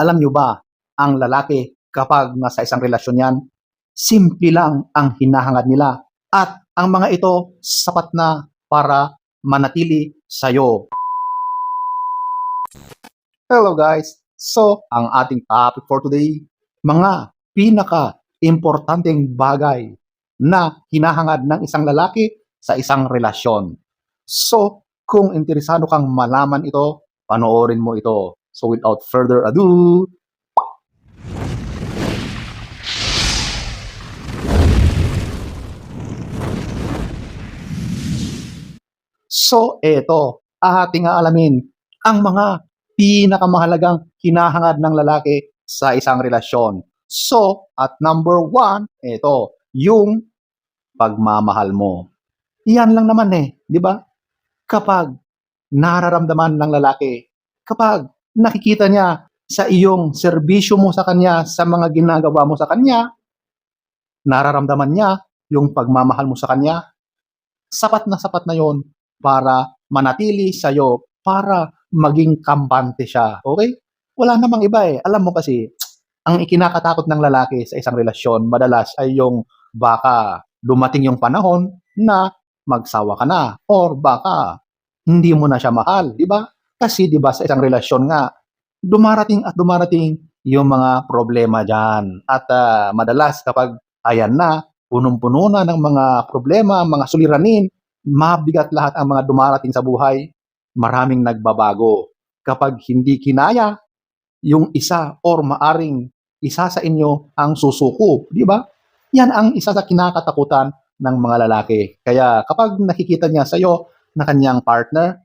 Alam nyo ba, ang lalaki kapag nasa isang relasyon yan, simple lang ang hinahangad nila at ang mga ito sapat na para manatili sa'yo. Hello guys! So, ang ating topic for today, mga pinaka-importanteng bagay na hinahangad ng isang lalaki sa isang relasyon. So, kung interesado kang malaman ito, panoorin mo ito. So, without further ado, So, eto, ating alamin ang mga pinakamahalagang hinahangad ng lalaki sa isang relasyon. So, at number one, eto, yung pagmamahal mo. Yan lang naman eh, di ba? Kapag nararamdaman ng lalaki, kapag nakikita niya sa iyong serbisyo mo sa kanya, sa mga ginagawa mo sa kanya, nararamdaman niya yung pagmamahal mo sa kanya, sapat na sapat na yon para manatili sa'yo, para maging kampante siya. Okay? Wala namang iba eh. Alam mo kasi, ang ikinakatakot ng lalaki sa isang relasyon, madalas ay yung baka dumating yung panahon na magsawa ka na or baka hindi mo na siya mahal, di ba? Kasi di ba sa isang relasyon nga, dumarating at dumarating yung mga problema dyan. At ah, madalas kapag ayan na, punong-puno na ng mga problema, mga suliranin, mabigat lahat ang mga dumarating sa buhay, maraming nagbabago. Kapag hindi kinaya, yung isa or maaring isa sa inyo ang susuko, di ba? Yan ang isa sa kinakatakutan ng mga lalaki. Kaya kapag nakikita niya sa iyo na kanyang partner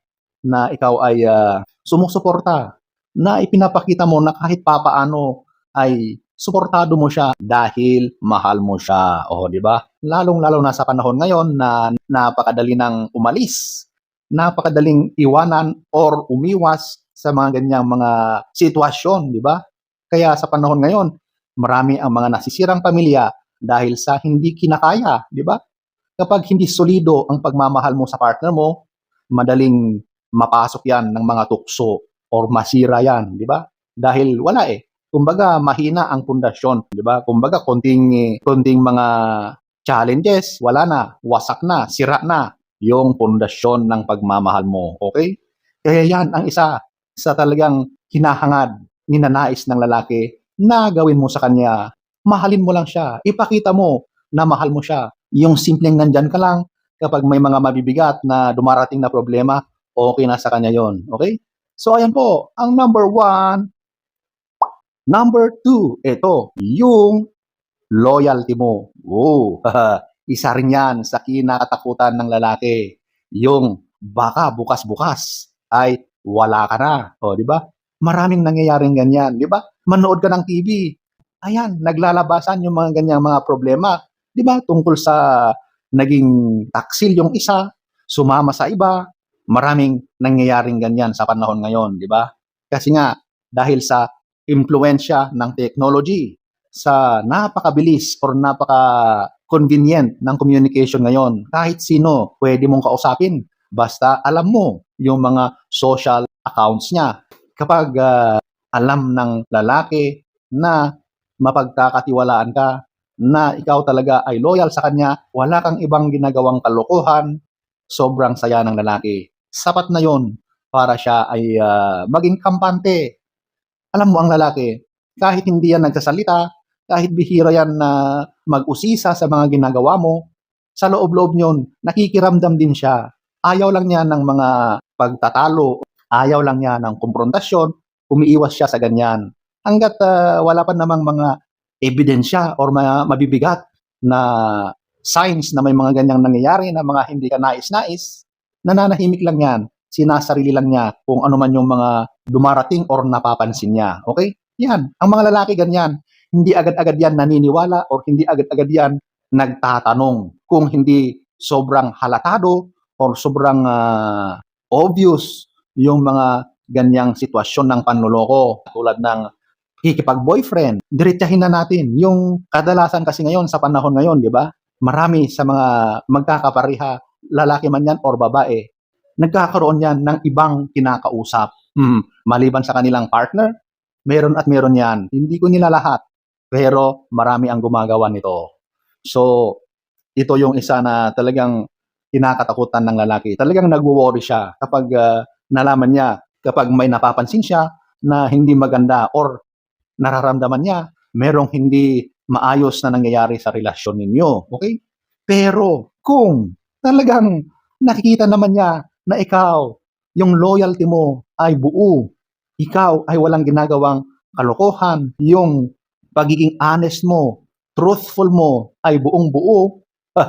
na ikaw ay ah, sumusuporta, na ipinapakita mo na kahit papaano ay suportado mo siya dahil mahal mo siya. O, di ba? Lalong-lalo na sa panahon ngayon na napakadali ng umalis, napakadaling iwanan or umiwas sa mga ganyang mga sitwasyon, di ba? Kaya sa panahon ngayon, marami ang mga nasisirang pamilya dahil sa hindi kinakaya, di ba? Kapag hindi solido ang pagmamahal mo sa partner mo, madaling mapasok yan ng mga tukso or masira yan, di ba? Dahil wala eh. Kumbaga, mahina ang pundasyon, di ba? Kumbaga, konting, konting mga challenges, wala na, wasak na, sira na yung pundasyon ng pagmamahal mo. Okay? Kaya yan ang isa sa talagang hinahangad, ninanais ng lalaki na gawin mo sa kanya. Mahalin mo lang siya. Ipakita mo na mahal mo siya. Yung simpleng nandyan ka lang, kapag may mga mabibigat na dumarating na problema, okay na sa kanya yon Okay? So, ayan po. Ang number one, number two, ito, yung loyalty mo. Oh, isa rin yan sa kinakatakutan ng lalaki. Yung baka bukas-bukas ay wala ka na. O, di ba? Maraming nangyayaring ganyan, di ba? Manood ka ng TV. Ayan, naglalabasan yung mga ganyang mga problema. Di ba? Tungkol sa naging taksil yung isa, sumama sa iba. Maraming nangyayaring ganyan sa panahon ngayon, di ba? Kasi nga, dahil sa impluensya ng technology, sa napakabilis or napaka-convenient ng communication ngayon, kahit sino pwede mong kausapin. Basta alam mo yung mga social accounts niya. Kapag ah, alam ng lalaki na mapagkakatiwalaan ka, na ikaw talaga ay loyal sa kanya, wala kang ibang ginagawang kalokohan, sobrang saya ng lalaki. Sapat na yon para siya ay ah, maging kampante. Alam mo ang lalaki, kahit hindi yan nagsasalita, kahit bihira yan na mag-usisa sa mga ginagawa mo, sa loob-loob nyon, nakikiramdam din siya. Ayaw lang niya ng mga pagtatalo, ayaw lang niya ng konfrontasyon, umiiwas siya sa ganyan. Hanggat ah, wala pa namang mga ebidensya or mga mabibigat na signs na may mga ganyang nangyayari na mga hindi ka nais-nais, nananahimik lang yan. Sinasarili lang niya kung ano man yung mga dumarating or napapansin niya. Okay? Yan. Ang mga lalaki ganyan. Hindi agad-agad yan naniniwala or hindi agad-agad yan nagtatanong. Kung hindi sobrang halatado or sobrang ah, obvious yung mga ganyang sitwasyon ng panloloko tulad ng kikipag-boyfriend, diretsahin na natin. Yung kadalasan kasi ngayon sa panahon ngayon, di ba? Marami sa mga magkakapareha, lalaki man yan or babae, nagkakaroon yan ng ibang kinakausap. Hmm, maliban sa kanilang partner, Meron at meron yan. Hindi ko nila lahat. Pero marami ang gumagawa nito. So, ito yung isa na talagang kinakatakutan ng lalaki. Talagang nagwo-worry siya kapag ah, nalaman niya, kapag may napapansin siya na hindi maganda or nararamdaman niya, merong hindi maayos na nangyayari sa relasyon ninyo. Okay? Pero kung talagang nakikita naman niya na ikaw, yung loyalty mo ay buo, ikaw ay walang ginagawang kalokohan, yung pagiging honest mo, truthful mo ay buong buo,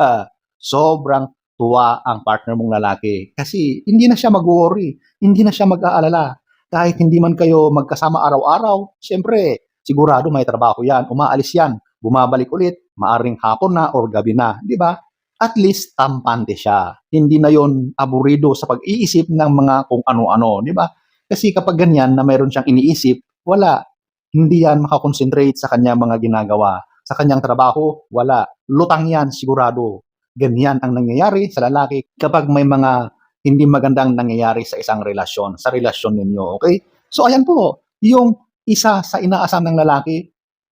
sobrang tuwa ang partner mong lalaki. Kasi hindi na siya mag-worry, hindi na siya mag-aalala. Kahit hindi man kayo magkasama araw-araw, siyempre, sigurado may trabaho yan, umaalis yan, bumabalik ulit, maaring hapon na or gabi na, di ba? At least tampante siya. Hindi na yon aburido sa pag-iisip ng mga kung ano-ano, di ba? Kasi kapag ganyan na mayroon siyang iniisip, wala. Hindi yan makakonsentrate sa kanyang mga ginagawa. Sa kanyang trabaho, wala. Lutang yan, sigurado. Ganyan ang nangyayari sa lalaki kapag may mga hindi magandang nangyayari sa isang relasyon, sa relasyon ninyo, okay? So ayan po, yung isa sa inaasam ng lalaki,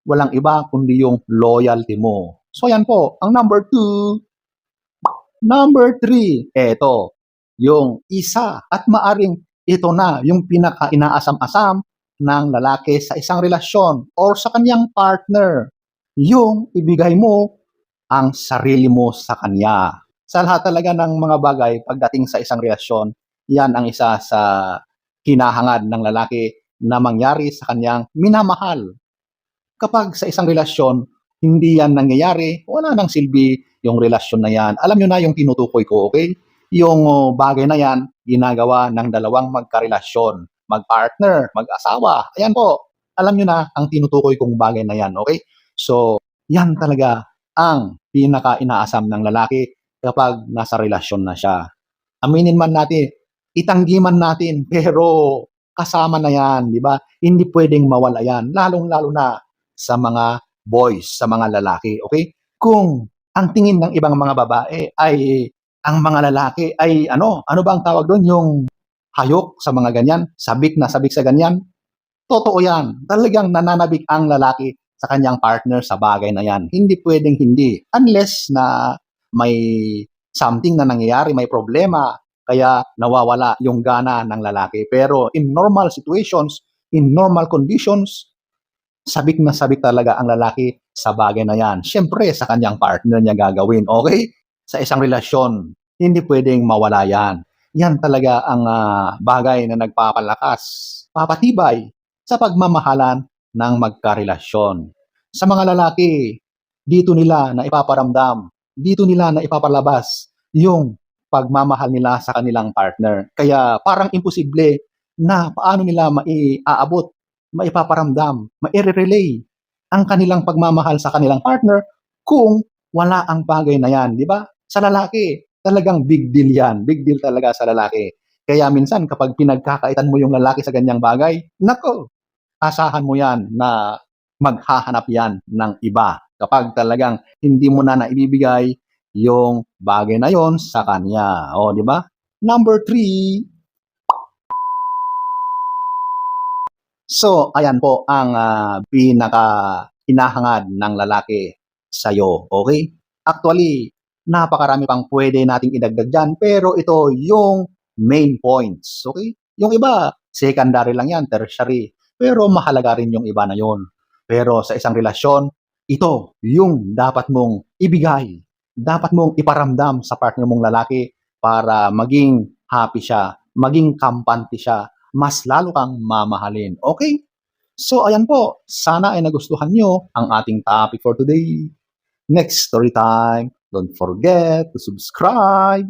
walang iba kundi yung loyalty mo. So ayan po, ang number two, number three, eto, yung isa at maaring ito na yung pinaka-inaasam-asam ng lalaki sa isang relasyon or sa kanyang partner. Yung ibigay mo ang sarili mo sa kanya. Sa lahat talaga ng mga bagay pagdating sa isang relasyon, yan ang isa sa hinahangad ng lalaki na mangyari sa kanyang minamahal. Kapag sa isang relasyon, hindi yan nangyayari, wala nang silbi yung relasyon na yan. Alam nyo na yung tinutukoy ko, okay? Yung oh, bagay na yan, ginagawa ng dalawang magkarelasyon, magpartner, mag-asawa. Ayan po, alam nyo na ang tinutukoy kong bagay na yan, okay? So, yan talaga ang pinaka-inaasam ng lalaki kapag nasa relasyon na siya. Aminin man natin, itanggi man natin, pero kasama na yan, di ba? Hindi pwedeng mawala yan, lalong-lalo na sa mga boys, sa mga lalaki, okay? Kung ang tingin ng ibang mga babae ay ang mga lalaki ay ano, ano ba ang tawag doon? Yung hayok sa mga ganyan, sabik na sabik sa ganyan. Totoo yan. Talagang nananabik ang lalaki sa kanyang partner sa bagay na yan. Hindi pwedeng hindi. Unless na may something na nangyayari, may problema, kaya nawawala yung gana ng lalaki. Pero in normal situations, in normal conditions, sabik na sabik talaga ang lalaki sa bagay na yan. Siyempre, sa kanyang partner niya gagawin. Okay? Sa isang relasyon, hindi pwedeng mawala yan. Yan talaga ang ah, bagay na nagpapalakas, papatibay sa pagmamahalan ng magkarelasyon. Sa mga lalaki, dito nila na ipaparamdam, dito nila na ipapalabas yung pagmamahal nila sa kanilang partner. Kaya parang imposible na paano nila maiaabot, maipaparamdam, maire-relay ang kanilang pagmamahal sa kanilang partner kung wala ang bagay na yan, di ba? Sa lalaki, talagang big deal yan. Big deal talaga sa lalaki. Kaya minsan kapag pinagkakaitan mo yung lalaki sa ganyang bagay, nako, asahan mo yan na maghahanap yan ng iba kapag talagang hindi mo na naibibigay yung bagay na yon sa kanya. O, di ba? Number three. So, ayan po ang ah, pinaka hinahangad ng lalaki sa'yo. Okay? Actually, napakarami pang pwede nating idagdag dyan, pero ito yung main points. Okay? Yung iba, secondary lang yan, tertiary. Pero mahalaga rin yung iba na yon. Pero sa isang relasyon, ito yung dapat mong ibigay. Dapat mong iparamdam sa partner mong lalaki para maging happy siya, maging kampante siya, mas lalo kang mamahalin. Okay? So, ayan po. Sana ay nagustuhan nyo ang ating topic for today. Next story time. Don't forget to subscribe.